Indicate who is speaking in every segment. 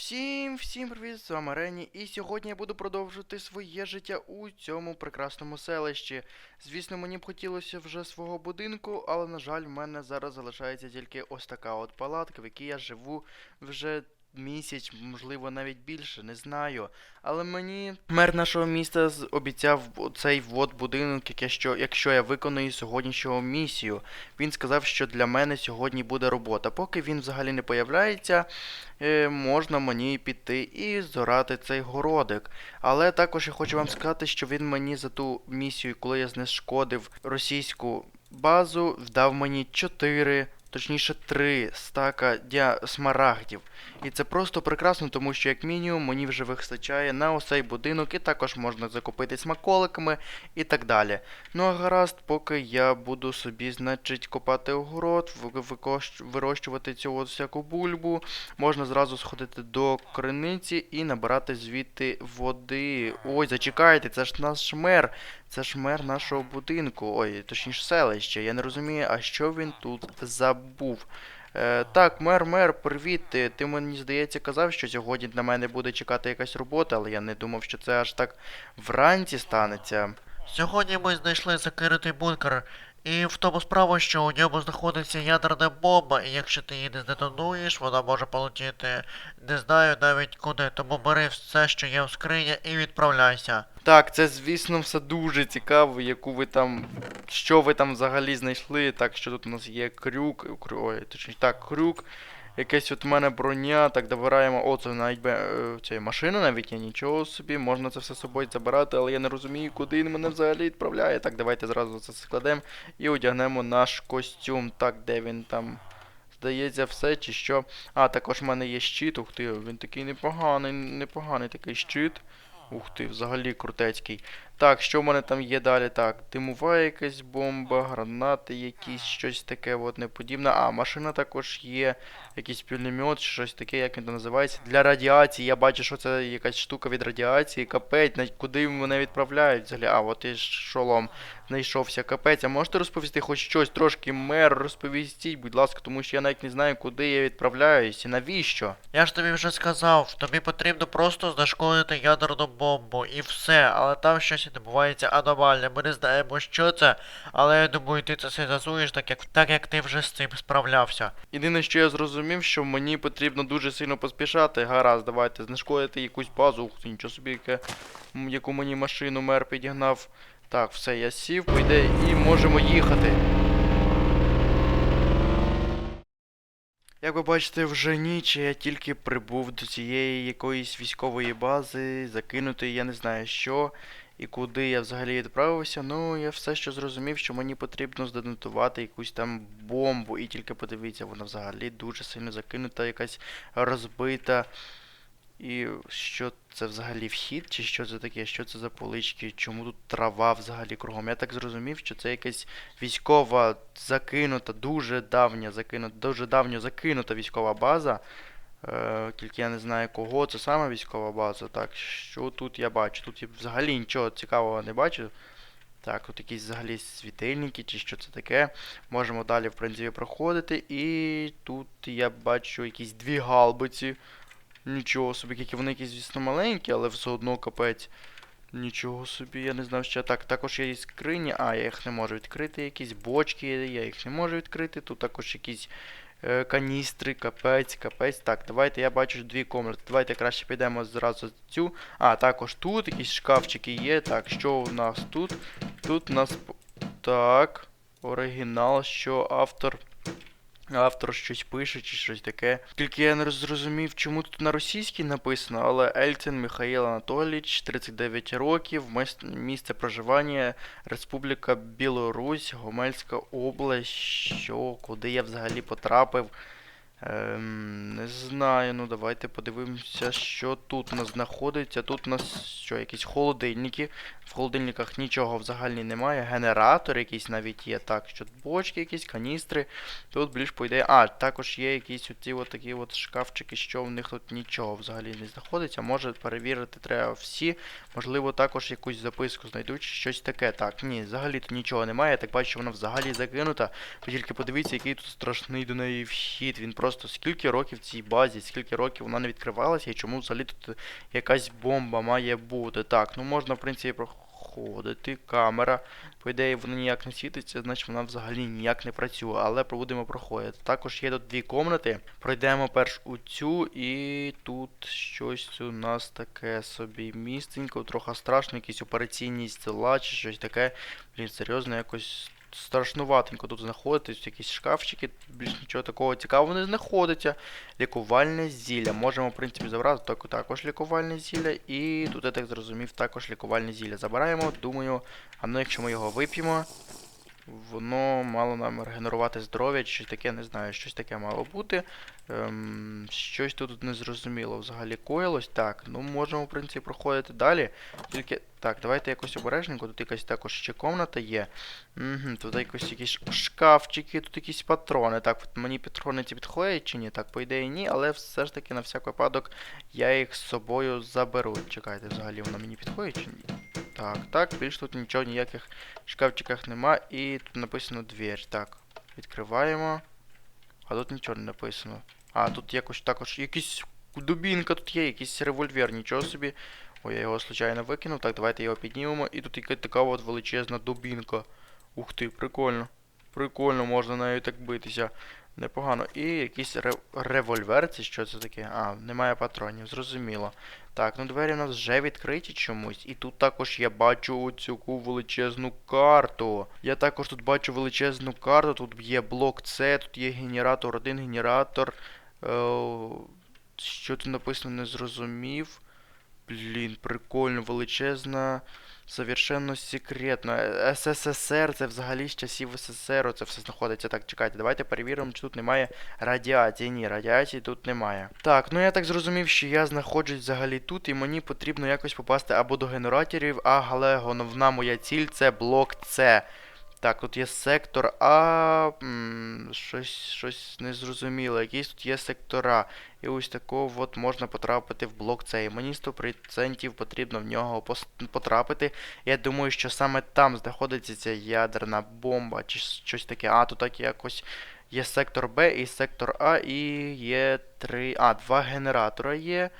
Speaker 1: Всім, всім привіт, з вами Рені, і сьогодні я буду продовжувати своє життя у цьому прекрасному селищі. Звісно, мені б хотілося вже свого будинку, але, на жаль, в мене зараз залишається тільки ось така от палатка, в якій я живу вже місяць, можливо, навіть більше, не знаю. Але мені мер нашого міста обіцяв цей вот будинок, що, якщо я виконую сьогоднішнього місію. Він сказав, що для мене сьогодні буде робота. Поки він взагалі не появляється, е, можна мені піти і зорати цей городик. Але також я хочу вам сказати, що він мені за ту місію, коли я знешкодив російську базу, вдав мені 4, точніше 3 стака дя... смарагдів. І це просто прекрасно, тому що як мінімум мені вже вистачає на осей будинок, і також можна закупити смаколиками і так далі. Ну а гаразд, поки я буду собі, значить, копати огород, ви- викощ- вирощувати цю от всяку бульбу, можна зразу сходити до криниці і набирати звідти води. Ой, зачекайте, це ж наш мер. Це ж мер нашого будинку. Ой, точніше селище. Я не розумію, а що він тут забув. Е, так, мер, мер, привіт. Ти, ти мені здається казав, що сьогодні на мене буде чекати якась робота, але я не думав, що це аж так вранці станеться.
Speaker 2: Сьогодні ми знайшли закритий бункер, і в тому справа, що у ньому знаходиться ядерна бомба, і якщо ти її не здетонуєш, вона може полетіти не знаю навіть куди. Тому бери все, що є в скрині, і відправляйся.
Speaker 1: Так, це звісно все дуже цікаво, яку ви там. Що ви там взагалі знайшли. Так, що тут у нас є крюк. крю- Ой, точніше, так, крюк. Якась от у мене броня, так добираємо. О, це навіть е, це машина навіть є, нічого собі, можна це все з собою забирати, але я не розумію, куди він мене взагалі відправляє. Так, давайте зразу це складемо і одягнемо наш костюм. Так, де він там. Здається, все чи що. А, також в мене є щит, ух ти, він такий непоганий, непоганий такий щит. Ух ти, взагалі крутецький. Так, що в мене там є далі? Так, димова якась бомба, гранати якісь, щось таке от неподібне. А, машина також є, якийсь пулемет, щось таке, як він там називається. Для радіації. Я бачу, що це якась штука від радіації. Капець, куди мене відправляють взагалі. А, от і шолом знайшовся. Капець. А можете розповісти хоч щось трошки, мер, розповістіть, будь ласка, тому що я навіть не знаю, куди я відправляюсь і навіщо.
Speaker 2: Я ж тобі вже сказав, тобі потрібно просто знешкодити ядерну бомбу і все, але там щось відбувається аномальне. Ми не знаємо, що це, але я думаю, ти це все зазуєш, так як так як ти вже з цим справлявся.
Speaker 1: Єдине, що я зрозумів, що мені потрібно дуже сильно поспішати. Гаразд, давайте знешкодити якусь базу. Ух ти, нічого собі, яке, яку мені машину мер підігнав. Так, все, я сів, пойде і можемо їхати. Як ви бачите, вже ніч, я тільки прибув до цієї якоїсь військової бази, закинутої, я не знаю що, і куди я взагалі відправився. Ну, я все що зрозумів, що мені потрібно здетонувати якусь там бомбу. І тільки подивіться, вона взагалі дуже сильно закинута, якась розбита. І що це взагалі вхід, чи що це таке? Що це за полички? Чому тут трава взагалі кругом? Я так зрозумів, що це якась військова закинута, дуже давня закинута, дуже давньо закинута військова база. Е, тільки я не знаю кого, це саме військова база. Так, що тут я бачу? Тут я взагалі нічого цікавого не бачу. Так, тут якісь взагалі світильники, чи що це таке. Можемо далі, в принципі, проходити. І тут я бачу якісь дві галбиці. Нічого собі, які вони якісь, звісно, маленькі, але все одно капець. Нічого собі, я не знав ще. Так, також є і скрині. А, я їх не можу відкрити. Якісь бочки, я їх не можу відкрити. Тут також якісь каністри, капець, капець. Так, давайте я бачу дві комнати. Давайте краще підемо зразу за цю. А, також тут якісь шкафчики є. Так, що у нас тут? Тут у нас. Так. Оригінал, що автор. Автор щось пише чи щось таке. Тільки я не зрозумів, чому тут на російській написано, але Ельцин Михаїл Анатолійович, 39 років, місце проживання Республіка Білорусь, Гомельська область. Що, куди я взагалі потрапив? Ем, не знаю, ну давайте подивимося, що тут у нас знаходиться. Тут у нас що, якісь холодильники. В холодильниках нічого взагалі немає. Генератор якийсь навіть є. Так, що бочки якісь, каністри. Тут більш по ідеї. А, також є якісь оці от такі от шкафчики, що в них тут нічого взагалі не знаходиться. Може перевірити треба всі. Можливо, також якусь записку знайдуть, щось таке. Так, ні, взагалі тут нічого немає. Я так бачу, що вона взагалі закинута. Ви тільки подивіться, який тут страшний до неї вхід. Він просто просто скільки років цій базі, скільки років вона не відкривалася і чому взагалі тут якась бомба має бути. Так, ну можна, в принципі, проходити. Камера. По ідеї, вона ніяк не світиться, значить вона взагалі ніяк не працює, але будемо проходити. Також є тут дві комнати. Пройдемо перш у цю, і тут щось у нас таке собі містенько, трохи страшно, якісь операційні стола чи щось таке. Блін, серйозно, якось страшнуватенько тут знаходитись, якісь шкафчики, більш нічого такого цікавого не знаходиться. Лікувальне зілля. Можемо, в принципі, забрати так, також лікувальне зілля. І тут, я так зрозумів, також лікувальне зілля. Забираємо, думаю, а ну якщо ми його вип'ємо, воно мало нам регенерувати здоров'я, чи щось таке, не знаю, щось таке мало бути. Ем, щось тут не зрозуміло взагалі коїлось. Так, ну можемо, в принципі, проходити далі. Тільки. Так, давайте якось обережненько. Тут якась також ще комната є. Угу, тут якось якісь шкафчики, тут якісь патрони. Так, от мені патрони ці підходять чи ні? Так, по ідеї ні, але все ж таки на всяк випадок я їх з собою заберу. Чекайте, взагалі воно мені підходить чи ні? Так, так, більш тут нічого ніяких шкафчиках нема. І тут написано двір. Так, відкриваємо. А тут нічого не написано. А, тут якось також якийсь дубінка тут є, якийсь револьвер, нічого собі. Ой, я його случайно викинув. Так, давайте його піднімемо. І тут якась така от величезна дубінка. Ух ти, прикольно. Прикольно, можна нею так битися. Непогано. І якийсь ре- револьвер, це що це таке? А, немає патронів, зрозуміло. Так, ну двері у нас вже відкриті чомусь. І тут також я бачу оцю величезну карту. Я також тут бачу величезну карту. Тут є блок С, тут є генератор, один генератор. Е, що тут написано, не зрозумів. Блін, прикольно, величезна. Совершенно секретно. СССР, це взагалі з часів СССР це все знаходиться. Так, чекайте, давайте перевіримо, чи тут немає радіації. Ні, радіації тут немає. Так, ну я так зрозумів, що я знаходжусь взагалі тут, і мені потрібно якось попасти або до генераторів, а але головна моя ціль це блок С. Так, тут є сектор А. м, щось, щось незрозуміле. Якісь тут є сектора. І ось такого от можна потрапити в блок. І мені 100% потрібно в нього потрапити. Я думаю, що саме там знаходиться ця ядерна бомба чи щось таке. А, тут так якось є сектор Б і сектор А, і є три. А, два генератора є.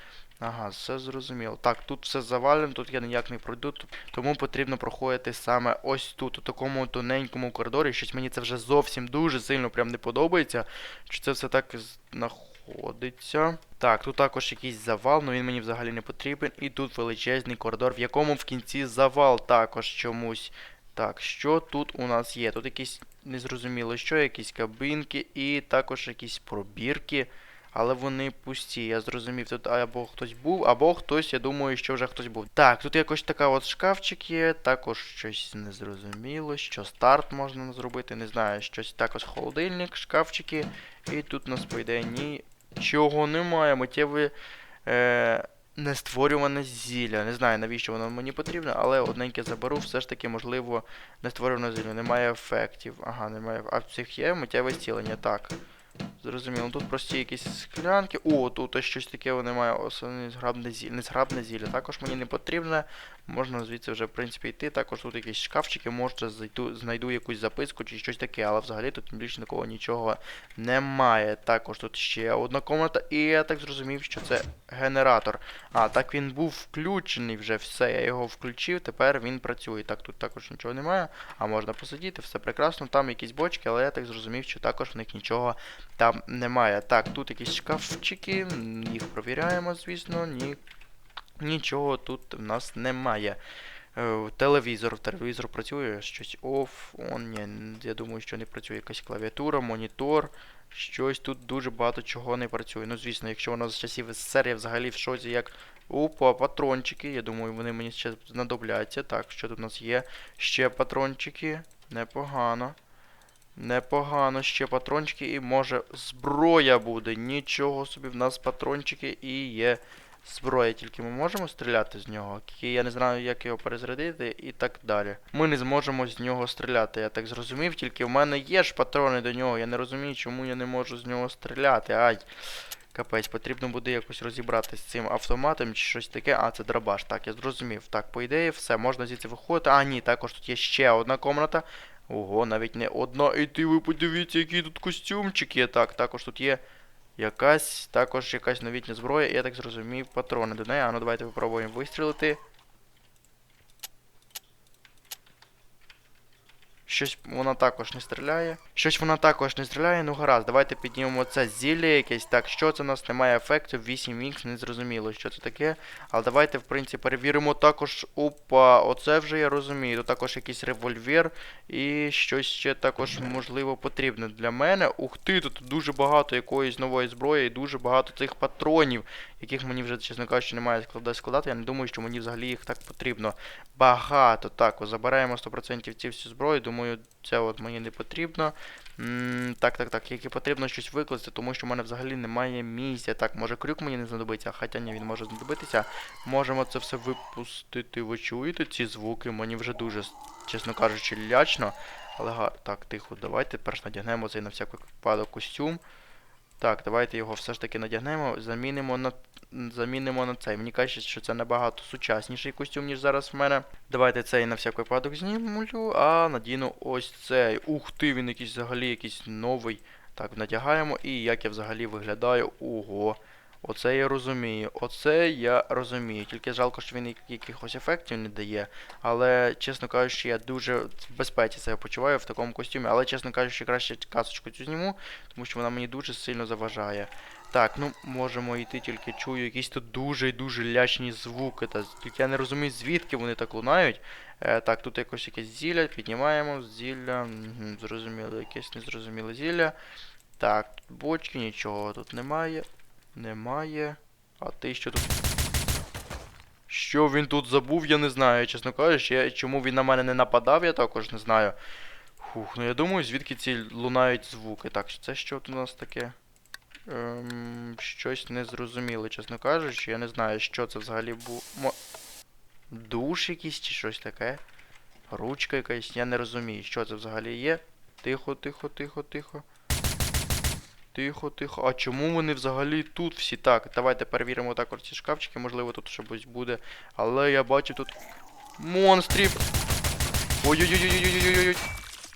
Speaker 1: Ага, все зрозуміло. Так, тут все завалено, тут я ніяк не пройду, тому потрібно проходити саме ось тут, у такому тоненькому коридорі. Щось мені це вже зовсім дуже сильно прям не подобається. Що це все так знаходиться. Так, тут також якийсь завал, але він мені взагалі не потрібен. І тут величезний коридор, в якому в кінці завал також чомусь. Так, що тут у нас є? Тут якісь незрозуміло що, якісь кабинки і також якісь пробірки. Але вони пусті, я зрозумів, тут або хтось був, або хтось, я думаю, що вже хтось був. Так, тут якось така от шкафчик є, також щось незрозуміло, що старт можна зробити, не знаю, щось також холодильник, шкафчики. І тут у нас, по ідеї, нічого немає. Миттєве е, нестворюване зілля. Не знаю, навіщо воно мені потрібно, але одненьке заберу, все ж таки, можливо, нестворюване зілля. Немає ефектів. Ага, немає. А в цих є миттєве зцілення. Так. Зрозуміло, тут прості якісь склянки. О, тут щось таке немає. Особливо незграбне зілля. Незграбне зілля. Також мені не потрібно. Можна звідси вже, в принципі, йти. Також тут якісь шкафчики, може зайду, знайду якусь записку чи щось таке, але взагалі тут більше такого нічого немає. Також тут ще одна комната. І я так зрозумів, що це генератор. А, так він був включений вже все. Я його включив, тепер він працює. Так, тут також нічого немає. А можна посидіти, все прекрасно. Там якісь бочки, але я так зрозумів, що також в них нічого там немає. Так, тут якісь шкафчики, їх провіряємо, звісно, ні. Нічого тут в нас немає. Е, Телевізор, телевізор працює, щось оф, он, ні, я думаю, що не працює якась клавіатура, монітор. Щось тут дуже багато чого не працює. Ну, звісно, якщо воно з часів СССР, я взагалі в шоці як. Опа, патрончики. Я думаю, вони мені ще знадобляться. Так, що тут у нас є? Ще патрончики. Непогано. Непогано, ще патрончики і може зброя буде. Нічого собі, в нас патрончики і є зброя. Тільки ми можемо стріляти з нього. Я не знаю, як його перезарядити і так далі. Ми не зможемо з нього стріляти, я так зрозумів. Тільки в мене є ж патрони до нього. Я не розумію, чому я не можу з нього стріляти. Ай. Капець, потрібно буде якось розібратися з цим автоматом чи щось таке. А, це драбаш. Так, я зрозумів. Так, по ідеї, все, можна звідси виходити. А, ні, також тут є ще одна комната. Ого, навіть не одна. І ти ви подивіться, які тут костюмчики. Так, також тут є Якась також якась новітня зброя, я так зрозумів, патрони до неї. А ну давайте попробуємо вистрілити. Щось вона також не стріляє. Щось вона також не стріляє. Ну гаразд, давайте піднімемо це зілля якесь. Так, що це у нас немає ефекту 8х, не зрозуміло, що це таке. Але давайте, в принципі, перевіримо також. Опа, оце вже я розумію. Тут також якийсь револьвер і щось ще також можливо потрібне для мене. Ух ти, тут дуже багато якоїсь нової зброї і дуже багато цих патронів, яких мені вже, чесно кажучи, немає складати складати. Я не думаю, що мені взагалі їх так потрібно. Багато. Так, забираємо 100% ці всю зброю. Думаю, це от мені не потрібно. Так, так, так. Як потрібно щось викласти, тому що в мене взагалі немає місця. Так, може крюк мені не знадобиться, хоча ні, він може знадобитися. Можемо це все випустити. Ви чуєте ці звуки? Мені вже дуже, чесно кажучи, лячно. Але га... так, тихо, давайте перш надягнемо цей на всякий випадок костюм. Так, давайте його все ж таки надягнемо, замінимо на замінимо на цей. Мені кажуть, що це набагато сучасніший костюм, ніж зараз в мене. Давайте цей на всяк випадок знімлю, а надіну ось цей. Ух ти, він якийсь взагалі якийсь новий. Так, надягаємо. І як я взагалі виглядаю. Ого. Оце я розумію. Оце я розумію. Тільки жалко, що він якихось ефектів не дає. Але, чесно кажучи, я дуже в безпеці себе почуваю в такому костюмі. Але, чесно кажучи, краще касочку цю зніму, тому що вона мені дуже сильно заважає. Так, ну можемо йти, тільки чую якісь тут дуже і дуже лячні звуки. Та тільки я не розумію, звідки вони так лунають. Е, так, тут якось якесь зілля, піднімаємо, зілля. Зрозуміло, якесь незрозуміле зілля. Так, тут бочки, нічого тут немає. Немає. А ти що тут? Що він тут забув, я не знаю, чесно кажучи. Я, чому він на мене не нападав, я також не знаю. Фух, ну я думаю, звідки ці лунають звуки. Так, це що тут у нас таке? Ем, щось незрозуміле, чесно кажучи. Я не знаю, що це взагалі було. Душ якийсь чи щось таке. Ручка якась, я не розумію, що це взагалі є. Тихо, тихо, тихо, тихо. Тихо, тихо. А чому вони взагалі тут всі? Так, давайте перевіримо також ці шкафчики, можливо, тут щось буде. Але я бачу тут монстрів. Ой-ой-ой-ой-ой-ой-ой-ой.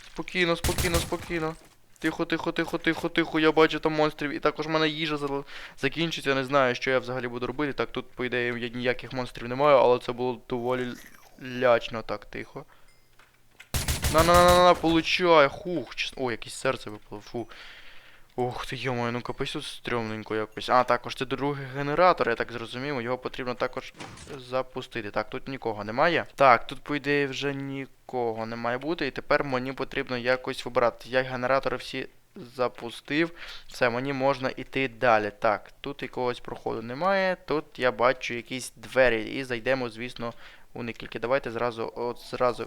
Speaker 1: Спокійно, спокійно, спокійно. Тихо, тихо, тихо, тихо, тихо, я бачу там монстрів. І також в мене їжа закінчиться, не знаю, що я взагалі буду робити. Так, тут, по ідеї, я ніяких монстрів немає, але це було доволі лячно. Так, тихо. На-на-на-на-на, получай, хух. чес- О, якесь серце випало, фу. Ух ти, йомаю, ну капець тут стрьомненько якось. А, також це другий генератор, я так зрозумів, його потрібно також запустити. Так, тут нікого немає. Так, тут, по ідеї, вже нікого не має бути. І тепер мені потрібно якось вибрати. Я генератори всі запустив. Все, мені можна йти далі. Так, тут якогось проходу немає. Тут я бачу якісь двері. І зайдемо, звісно, у них. Тільки давайте зразу, от зразу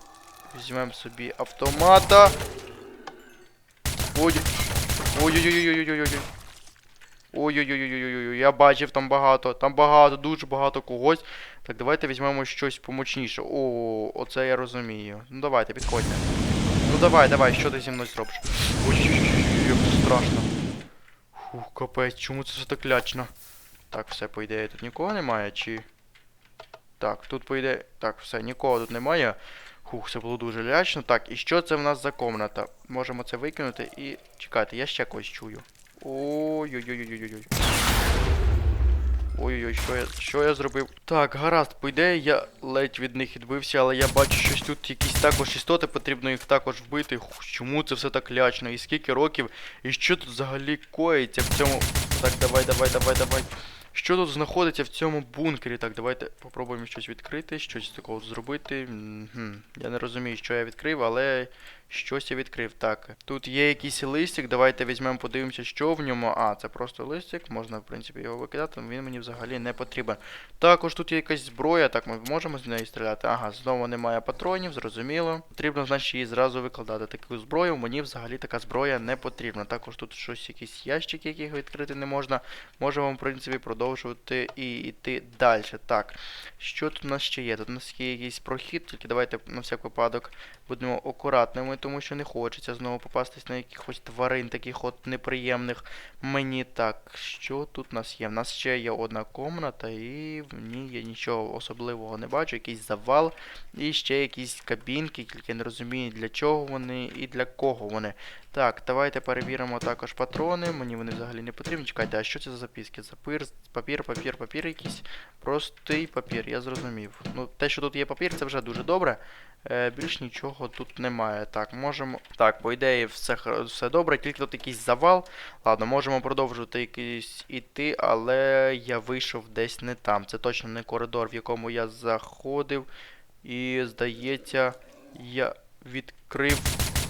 Speaker 1: візьмемо собі автомата. Ой. Ой-ой-ой-ой-ой-ой-ой. Ой-ой-ой-ой-ой-ой. Я бачив там багато. Там багато, дуже багато когось. Так, давайте візьмемо щось помочніше. О, оце я розумію. Ну давайте, підходьте. Ну давай, давай, що ти зі мною зробиш? Ой-ой-ой, як це страшно. Фух, капець, чому це все так лячно? Так, все, по ідеї, тут нікого немає, чи. Так, тут по ідеї. Так, все, нікого тут немає. Хух, це було дуже лячно. Так, і що це в нас за комната? Можемо це викинути і. Чекайте, я ще когось чую. Ой-ой-ой-ой-ой-ой. Ой-ой-ой, що я, що я зробив? Так, гаразд, по ідеї, я ледь від них відбився, але я бачу, що тут якісь також істоти, потрібно їх також вбити. Хух, чому це все так лячно? І скільки років? І що тут взагалі коїться в цьому. Так, давай, давай, давай, давай. Що тут знаходиться в цьому бункері? Так, давайте попробуємо щось відкрити, щось такого зробити. Я не розумію, що я відкрив, але щось я відкрив. Так. Тут є якийсь листик, давайте візьмемо, подивимося, що в ньому. А, це просто листик, можна, в принципі, його викидати, він мені взагалі не потрібен. Також тут є якась зброя, так ми можемо з неї стріляти. Ага, знову немає патронів, зрозуміло. Потрібно, значить, її зразу викладати. Таку зброю, мені взагалі така зброя не потрібна. Також тут щось, якісь ящики, яких відкрити не можна. Можемо, в принципі, продовжувати і йти далі. Так, що тут у нас ще є? Тут у нас є якийсь прохід, тільки давайте на всяк випадок будемо акуратними тому що не хочеться знову попастись на якихось тварин, таких от неприємних. Мені так, що тут у нас є? У нас ще є одна комната, і в ній я нічого особливого не бачу, якийсь завал, і ще якісь кабінки, тільки не розумію для чого вони і для кого вони. Так, давайте перевіримо також патрони. Мені вони взагалі не потрібні. Чекайте, а що це за записки? Запир, папір, папір, папір якийсь. Простий папір, я зрозумів. Ну, те, що тут є папір, це вже дуже добре. Е, більш нічого тут немає. Так, можемо. Так, по ідеї, все, все добре, тільки тут якийсь завал. Ладно, можемо продовжувати якийсь іти, але я вийшов десь не там. Це точно не коридор, в якому я заходив. І здається, я відкрив.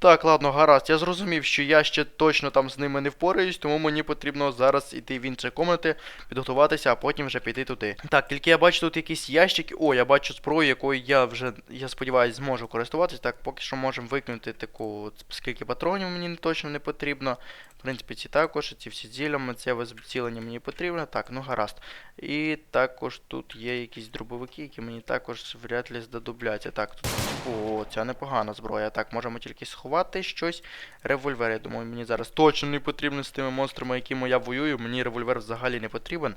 Speaker 1: Так, ладно, гаразд. Я зрозумів, що я ще точно там з ними не впораюсь, тому мені потрібно зараз іти в інші комнати, підготуватися, а потім вже піти туди. Так, тільки я бачу тут якісь ящики. О, я бачу зброю, якою я вже, я сподіваюся, зможу користуватися. Так, поки що можемо викинути таку, скільки патронів мені точно не потрібно. В принципі, ці також, ці всі зілля, це зцілення мені потрібно. Так, ну гаразд. І також тут є якісь дробовики, які мені також вряд ли здадубляться. Так, тут. О, ця непогана зброя. Так, можемо тільки сховати щось. Револьвер, я думаю, мені зараз точно не потрібно з тими монстрами, якими я воюю. Мені револьвер взагалі не потрібен.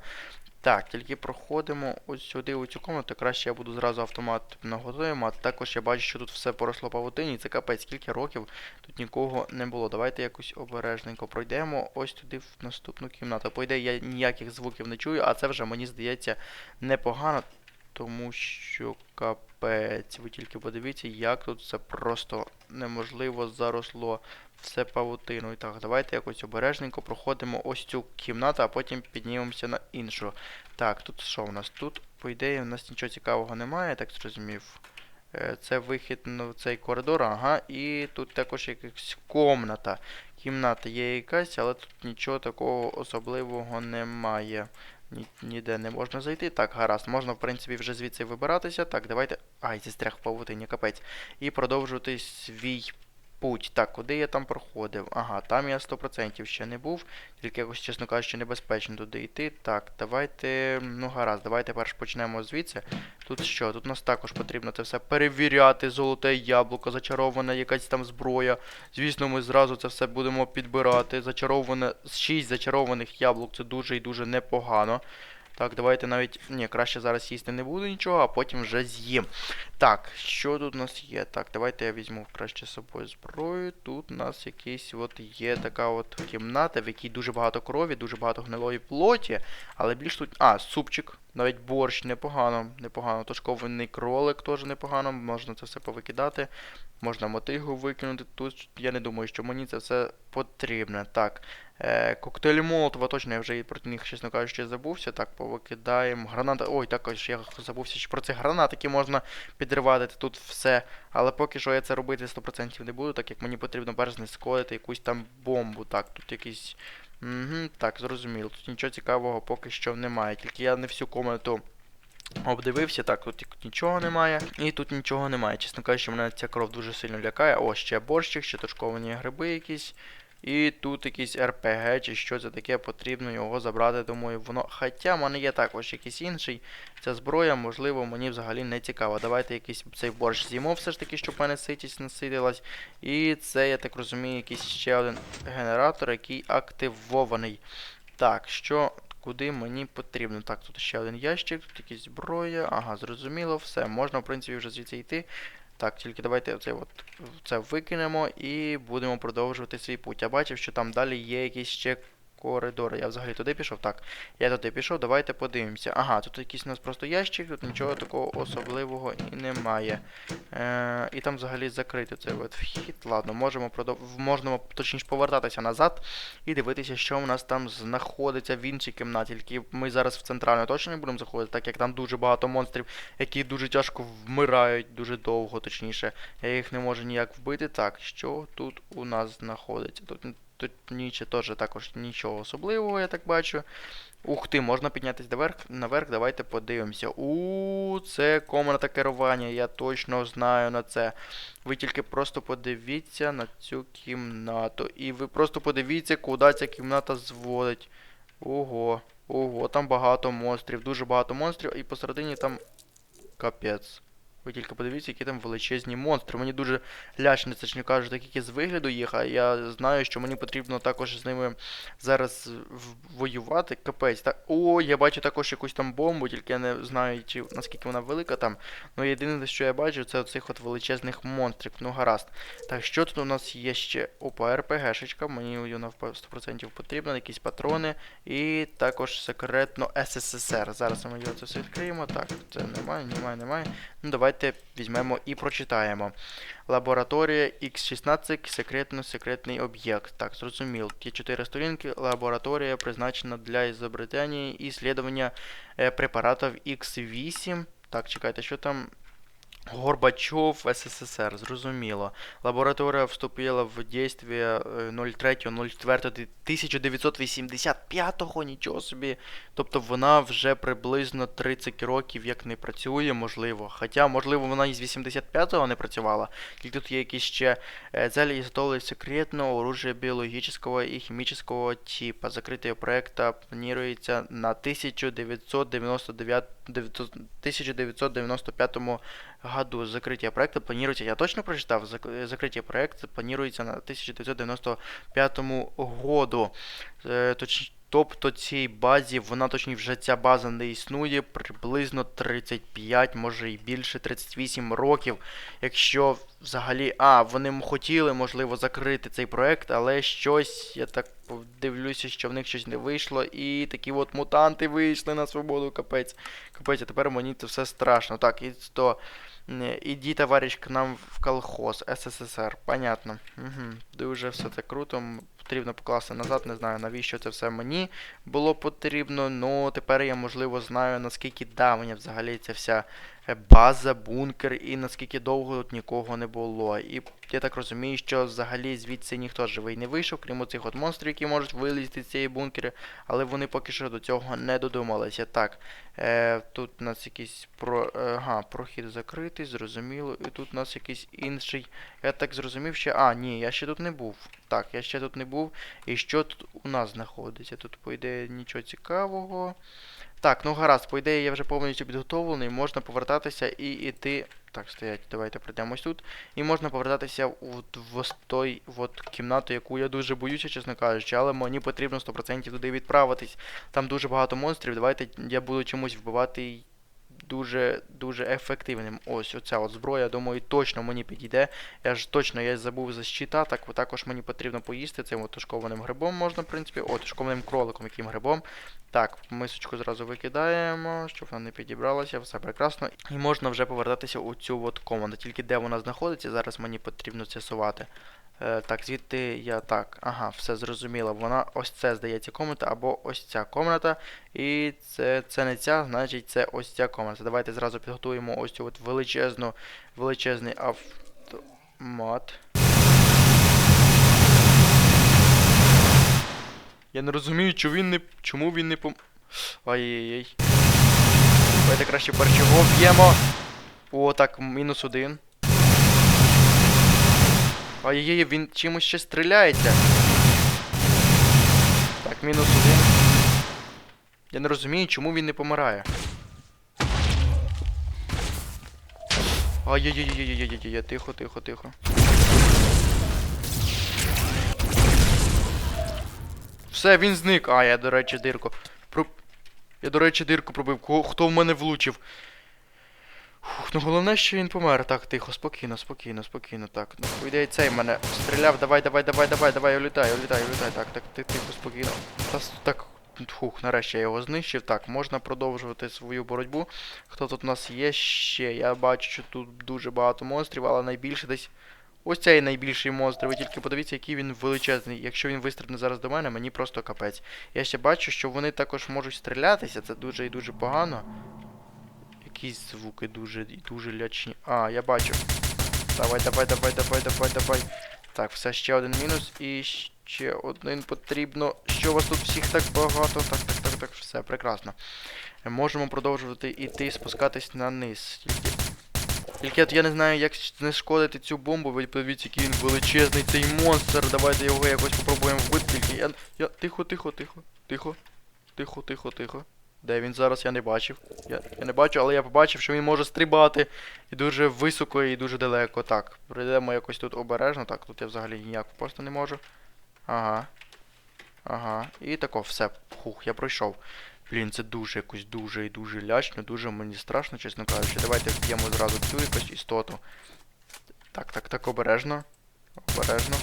Speaker 1: Так, тільки проходимо ось сюди, у цю комнату. Краще я буду зразу автомат наготуємо. А також я бачу, що тут все поросло павутині. Це капець, скільки років тут нікого не було. Давайте якось обережненько пройдемо ось туди в наступну кімнату. По ідеї, я ніяких звуків не чую, а це вже мені здається непогано, тому що капець. Ви тільки подивіться, як тут це просто неможливо заросло все павутиною. Так, давайте якось обережненько проходимо ось цю кімнату, а потім піднімемося на іншу. Так, тут що у нас? Тут, по ідеї, у нас нічого цікавого немає, так зрозумів. Е, Це вихід на цей коридор, ага, і тут також якась комната. Кімната є якась, але тут нічого такого особливого немає. Ні, ніде не можна зайти. Так, гаразд, можна, в принципі, вже звідси вибиратися. Так, давайте. Ай, застряг в павутині, капець. І продовжувати свій путь. Так, куди я там проходив? Ага, там я 100% ще не був. Тільки якось, чесно кажучи, небезпечно туди йти. Так, давайте. Ну гаразд, давайте перш почнемо звідси. Тут що? Тут нас також потрібно це все перевіряти. Золоте яблуко, зачарована якась там зброя. Звісно, ми зразу це все будемо підбирати. Зачароване. 6 зачарованих яблук це дуже і дуже непогано. Так, давайте навіть. Ні, краще зараз їсти не буду нічого, а потім вже з'їм. Так, що тут у нас є? Так, давайте я візьму краще з собою зброю. Тут у нас якийсь от є така от кімната, в якій дуже багато крові, дуже багато гнилої плоті, але більш тут. А, супчик. Навіть борщ непогано, непогано. Тошкований кролик теж непогано, можна це все повикидати. Можна мотигу викинути. Тут я не думаю, що мені це все потрібно. Так. Е, коктейлі Молотова, точно я вже і проти них, чесно кажучи, забувся. Так, повикидаємо. Граната. Ой, також я забувся, що про ці гранатики можна підривати тут все. Але поки що я це робити 100% не буду, так як мені потрібно перш знешкодити якусь там бомбу. Так, тут якийсь. Угу, так, зрозуміло. Тут нічого цікавого поки що немає. Тільки я не всю комнату обдивився. Так, тут нічого немає. І тут нічого немає. Чесно кажучи, мене ця кров дуже сильно лякає. О, ще борщик, ще тушковані гриби якісь. І тут якийсь РПГ, чи що це таке, потрібно його забрати, думаю, воно. Хоча в мене є також якийсь інший. Ця зброя, можливо, мені взагалі не цікава. Давайте якийсь цей борщ з'їмо все ж таки, щоб мене ситість наситилась. І це, я так розумію, якийсь ще один генератор, який активований. Так, що. Куди мені потрібно? Так, тут ще один ящик, тут якісь зброя. Ага, зрозуміло, все. Можна, в принципі, вже звідси йти. Так, тільки давайте оце от, це викинемо і будемо продовжувати свій путь. Я бачив, що там далі є якісь ще коридори. Я взагалі туди пішов. Так, я туди пішов, давайте подивимося. Ага, тут якийсь у нас просто ящик, тут нічого такого особливого і немає. Е, і там взагалі закритий цей от вхід. Ладно, можемо продов... можемо точніше повертатися назад і дивитися, що в нас там знаходиться в іншій кімнаті. Тільки ми зараз в центральну точно не будемо заходити, так як там дуже багато монстрів, які дуже тяжко вмирають, дуже довго, точніше. Я їх не можу ніяк вбити. Так, що тут у нас знаходиться? Тут тут теж також нічого особливого, я так бачу. Ух ти, можна піднятися наверх, наверх, давайте подивимося. У, це комната керування, я точно знаю на це. Ви тільки просто подивіться на цю кімнату. І ви просто подивіться, куди ця кімната зводить. Ого, ого, там багато монстрів, дуже багато монстрів, і посередині там капець. Ви тільки подивіться, які там величезні монстри. Мені дуже лячно, це ж не кажуть, так які з вигляду їх, а я знаю, що мені потрібно також з ними зараз воювати. Капець. Так. О, я бачу також якусь там бомбу, тільки я не знаю, чи наскільки вона велика там. Ну єдине, що я бачу, це оцих от величезних монстрів. Ну гаразд. Так, що тут у нас є ще? Опа, РПГшечка, мені вона в 100% потрібна, якісь патрони. І також секретно СССР. Зараз ми його це все відкриємо. Так, це немає, немає, немає. Ну, давайте візьмемо і прочитаємо. Лабораторія X16, секретно секретний об'єкт. Так, зрозуміло. Ті чотири сторінки. Лабораторія призначена для ізобретення і ісследування е, препаратів X8. Так, чекайте, що там? Горбачов СССР, зрозуміло. Лабораторія вступила в дійстві 03.04.1985, нічого собі. Тобто вона вже приблизно 30 років як не працює, можливо. Хоча, можливо, вона із 85-го не працювала. Тільки тут є якісь ще е, цели изготовили секретного оружия биологического и химического типа. Закрытие проекта планируется на 1999, 1995 году. Закрытие проекта планируется, я точно прочитав, Зак- закрытие проекта планируется на 1995 году. Е, точ- Тобто цій базі, вона точніше вже ця база не існує приблизно 35, може і більше 38 років. Якщо взагалі. А, вони хотіли, можливо, закрити цей проект, але щось, я так дивлюся, що в них щось не вийшло. І такі от мутанти вийшли на свободу, капець. Капець, а тепер мені це все страшно. Так, і то. Іди, товариш, к нам в колхоз СССР. Понятно. Угу. Дуже все це круто. Потрібно покласти назад, не знаю навіщо це все мені було потрібно. Ну тепер я можливо знаю наскільки давня взагалі ця вся база, бункер і наскільки довго тут нікого не було. І я так розумію, що взагалі звідси ніхто живий не вийшов, крім оцих от монстрів, які можуть вилізти з цієї бункери, але вони поки що до цього не додумалися. Так, е, тут у нас якийсь про. е, Ага, прохід закритий, зрозуміло. І тут у нас якийсь інший. Я так зрозумів, що. А, ні, я ще тут не був. Так, я ще тут не був. І що тут у нас знаходиться? Тут, по ідеї, нічого цікавого. Так, ну гаразд, по ідеї я вже повністю підготовлений, можна повертатися і йти. Так, стоять, давайте пройдемось тут. І можна повертатися в, в ось той от кімнату, яку я дуже боюся, чесно кажучи, але мені потрібно 100% туди відправитись. Там дуже багато монстрів. Давайте я буду чомусь вбивати дуже дуже ефективним. Ось оця от зброя, думаю, точно мені підійде. Я ж точно я забув за щита, так також мені потрібно поїсти цим от тушкованим грибом можна, в принципі. О, тушкованим кроликом, яким грибом. Так, мисочку зразу викидаємо, щоб вона не підібралася, все прекрасно. І можна вже повертатися у цю от комнату. Тільки де вона знаходиться, зараз мені потрібно з'ясувати. Е, так, звідти я так. Ага, все зрозуміло. Вона ось це здається комната, або ось ця комната. І це, це не ця, значить це ось ця комната. Давайте зразу підготуємо ось цю от величезну, величезний автомат. Я не розумію, чому він не. Чому він не пом. Ай-яй-яй. Давайте краще перчого вб'ємо. О, так, мінус один. Ай-яй-яй, він чимось ще стріляється. Так, мінус один. Я не розумію, чому він не помирає. Ай-яй-яй-яй-яй-яй-яй, тихо, тихо, тихо. Все, він зник. А, я, до речі, дирку. Про... Я, до речі, дирку пробив. Ко- Хто в мене влучив? Фух, ну головне, що він помер. Так, тихо, спокійно, спокійно, спокійно. Так, ну, ідеї, цей мене стріляв. Давай, давай, давай, давай, давай, улітай, улітай, улітай. Так, так, тихо, спокійно. Та, так, фух, нарешті я його знищив. Так, можна продовжувати свою боротьбу. Хто тут у нас є ще? Я бачу, що тут дуже багато монстрів, але найбільше десь. Ось цей найбільший монстр. Ви тільки подивіться, який він величезний. Якщо він вистрибне зараз до мене, мені просто капець. Я ще бачу, що вони також можуть стрілятися, це дуже і дуже погано. Якісь звуки дуже і дуже лячні. А, я бачу. Давай, давай, давай, давай, давай, давай. Так, все, ще один мінус і Ще один потрібно. Що у вас тут всіх так багато? Так, так, так, так, все, прекрасно. Можемо продовжувати іти, спускатись на низ. Тільки. Тільки от я не знаю, як знешкодити цю бомбу, ви подивіться, який він величезний цей монстр. Давайте його якось попробуємо вбити. Тільки я. я... Тихо, тихо, тихо, тихо. Тихо, тихо, тихо. Де він зараз, я не бачив. Я, я не бачу, але я побачив, що він може стрибати. І дуже високо, і дуже далеко. Так, прийдемо якось тут обережно. Так, тут я взагалі ніяк просто не можу. Ага. Ага. І тако, все. Хух, я пройшов. Блін, це дуже якось дуже і дуже лячно, дуже мені страшно, чесно кажучи. Давайте вб'ємо зразу цю якусь істоту. Так, так, так, обережно. Обережно.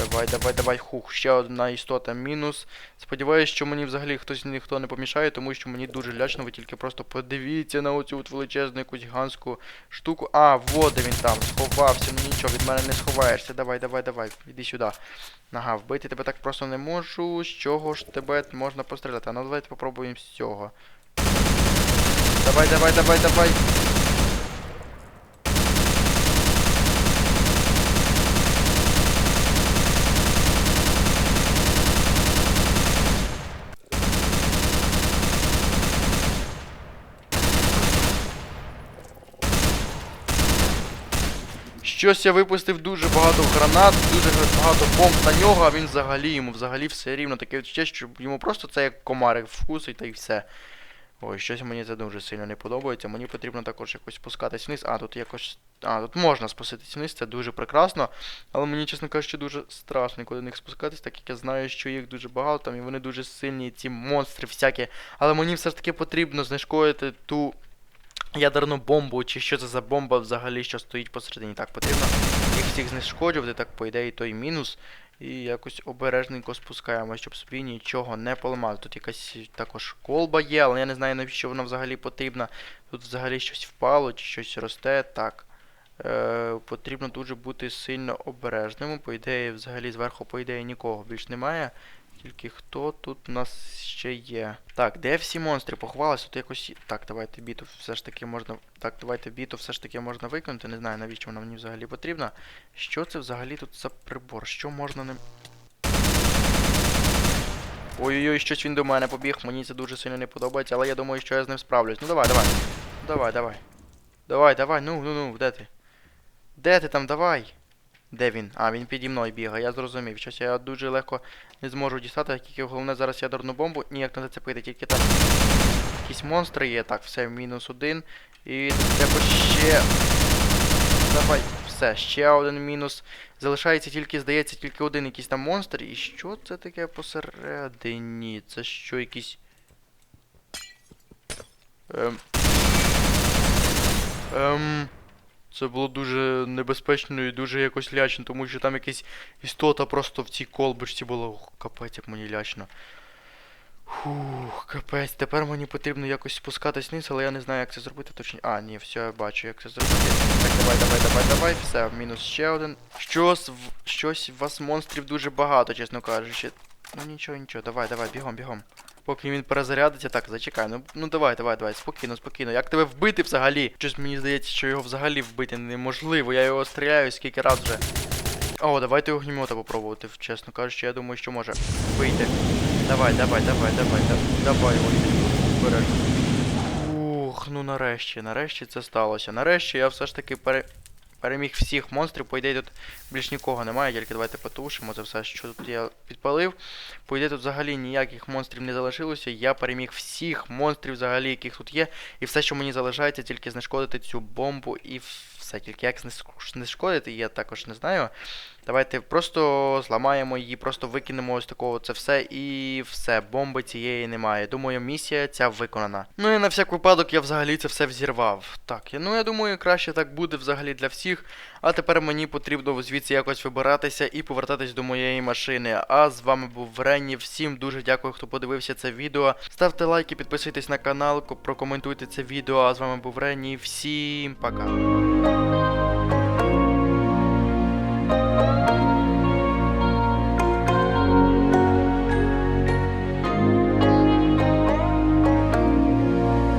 Speaker 1: Давай, давай, давай. Хух, ще одна істота мінус. Сподіваюсь, що мені взагалі хтось ніхто не помішає, тому що мені дуже лячно, ви тільки просто подивіться на оцю от величезну якусь ганську штуку. А, вот він там, сховався, ну нічого, від мене не сховаєшся. Давай, давай, давай, іди сюди. Ага, вбити тебе так просто не можу. З чого ж тебе можна постріляти? Ну давайте попробуємо з цього. Давай, давай, давай, давай. Щось я випустив дуже багато гранат, дуже багато бомб на нього, а він взагалі йому взагалі все рівно таке відчуття, що йому просто це як комарик вкусить та й все. Ой, щось мені це дуже сильно не подобається. Мені потрібно також якось спускатись вниз. А, тут якось. А, тут можна спуститись вниз, це дуже прекрасно. Але мені, чесно кажучи, дуже страшно нікуди до них спускатись, так як я знаю, що їх дуже багато там, і вони дуже сильні, ці монстри всякі. Але мені все ж таки потрібно знешкодити ту ядерну бомбу, чи що це за бомба взагалі, що стоїть посередині. Так, потрібно їх всіх знешкоджувати, так по ідеї той мінус. І якось обережненько спускаємо, щоб собі нічого не поламати. Тут якась також колба є, але я не знаю, навіщо вона взагалі потрібна. Тут взагалі щось впало чи щось росте. Так. Е, потрібно дуже бути сильно обережним. По ідеї, взагалі, зверху, по ідеї, нікого більш немає. Тільки хто тут у нас ще є? Так, де всі монстри? Поховалися тут якось. Так, давайте біту все ж таки можна. Так, давайте біту все ж таки можна виконати. Не знаю, навіщо вона мені взагалі потрібна. Що це взагалі тут за прибор? Що можна ним. Ой-ой-ой, щось він до мене побіг, мені це дуже сильно не подобається, але я думаю, що я з ним справлюсь. Ну давай, давай. Давай, давай. Давай, давай, ну, ну, ну, де ти? Де ти там, давай? Де він? А, він піді мною бігає, я зрозумів. Щось я дуже легко не зможу дістати, тільки головне зараз ядерну бомбу ніяк не зацепити, тільки там якісь монстри є. Так, все, мінус один. І треба ще. Давай, все, ще один мінус. Залишається тільки, здається, тільки один якийсь там монстр. І що це таке посередині? Це що якийсь. Ем. Ем. Це було дуже небезпечно і дуже якось лячно, тому що там якась істота просто в цій колбочці була. Ух, капець, як мені лячно. Фух, капець, тепер мені потрібно якось спускатись вниз, але я не знаю, як це зробити точно. А, ні, все, я бачу, як це зробити. Так, давай, давай, давай, давай, все, мінус ще один. Щось, щось у вас монстрів дуже багато, чесно кажучи. Ну нічого, нічого, давай, давай, бігом, бігом. Поки він перезарядиться, так, зачекай. Ну, ну давай, давай, давай, спокійно, спокійно. Як тебе вбити взагалі? Щось мені здається, що його взагалі вбити неможливо. Я його стріляю скільки раз вже. О, давайте огнімета попробувати, чесно кажучи, я думаю, що може вийти. Давай, давай, давай, давай, да- давай, ой, обережно. Ух, ну нарешті, нарешті це сталося. Нарешті я все ж таки пере... переміг всіх монстрів. По ідеї тут більш нікого немає, тільки давайте потушимо це все, що тут я підпалив. По ідеї тут взагалі ніяких монстрів не залишилося. Я переміг всіх монстрів взагалі, яких тут є. І все, що мені залишається, тільки знешкодити цю бомбу і все. Тільки як знешкодити, я також не знаю. Давайте просто зламаємо її, просто викинемо ось такого це все і все, бомби цієї немає. Думаю, місія ця виконана. Ну і на всяк випадок я взагалі це все взірвав. Так, ну я думаю, краще так буде взагалі для всіх. А тепер мені потрібно звідси якось вибиратися і повертатись до моєї машини. А з вами був Ренні. Всім дуже дякую, хто подивився це відео. Ставте лайки, підписуйтесь на канал, прокоментуйте це відео. А з вами був Ренні. Всім пока.